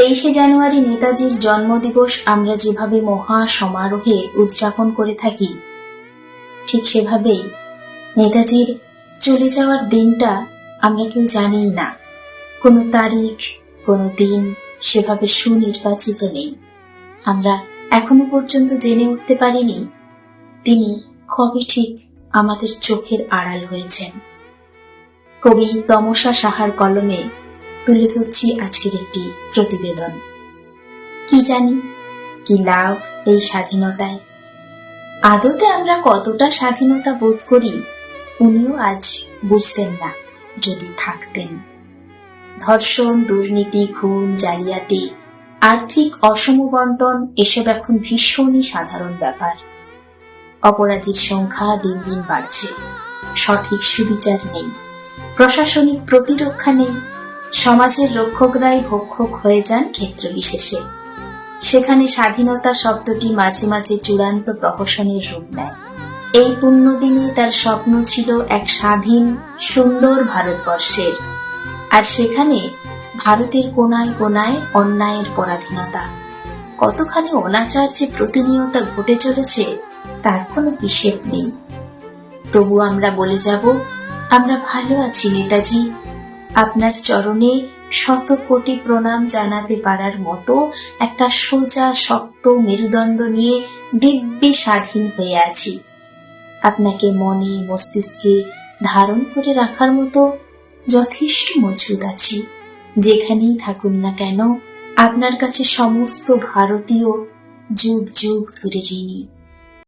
তেইশে জানুয়ারি নেতাজির জন্মদিবস আমরা যেভাবে মহা সমারোহে উদযাপন করে থাকি, ঠিক সেভাবেই নেতাজির চলে যাওয়ার দিনটা আমরা কেউ জানিই না। কোনো তারিখ, কোনো দিন সেভাবে সুনির্বাচিত নেই। আমরা এখনও পর্যন্ত জেনে উঠতে পারিনি তিনি কবে ঠিক আমাদের চোখের আড়াল হয়েছেন। কবি তমসা সাহার কলমে তুলে ধরছি আজকের একটি প্রতিবেদন। কি জানি? কি লাভ এই স্বাধীনতায়? আদতে আমরা কতটা স্বাধীনতা বোধ করি, উনিও আজ বুঝতেন না যদি থাকতেন। ধর্ষণ, দুর্নীতি, খুন, জালিয়াতি, আর্থিক অসম বন্টন এসব এখন ভীষণই সাধারণ ব্যাপার। অপরাধীর সংখ্যা দিন দিন বাড়ছে। সঠিক সুবিচার নেই। প্রশাসনিক প্রতিরক্ষা নেই। সমাজের রক্ষকরাই ভক্ষক হয়ে যান ক্ষেত্র বিশেষে সেখানে স্বাধীনতা শব্দটি মাঝে মাঝে চূড়ান্ত প্রহসনের রূপ নেয়। এই পুণ্যদিনে তার স্বপ্ন ছিল এক স্বাধীন, সুন্দর ভারতবর্ষের। আর সেখানে ভারতের কোনায় কোনায় অন্যায়ের পরাধীনতা। কতখানি অনাচার যে প্রতিনিয়ত ঘটে চলেছে, তার কোনো হিসেব নেই। তবু আমরা বলে যাব, আমরা ভালো আছি নেতাজি আপনার চরণে শত কোটি প্রণাম জানাতে পারার মতো একটা সোজা, শক্ত মেরুদণ্ড নিয়ে দিব্যি স্বাধীন হয়ে আছি। আপনাকে মনে মস্তিষ্কে ধারণ করে রাখার মতো যথেষ্ট মজবুত আছি। যেখানেই থাকুন না কেন, আপনার কাছে সমস্ত ভারতীয় যুগ যুগ ধরে ঋণী।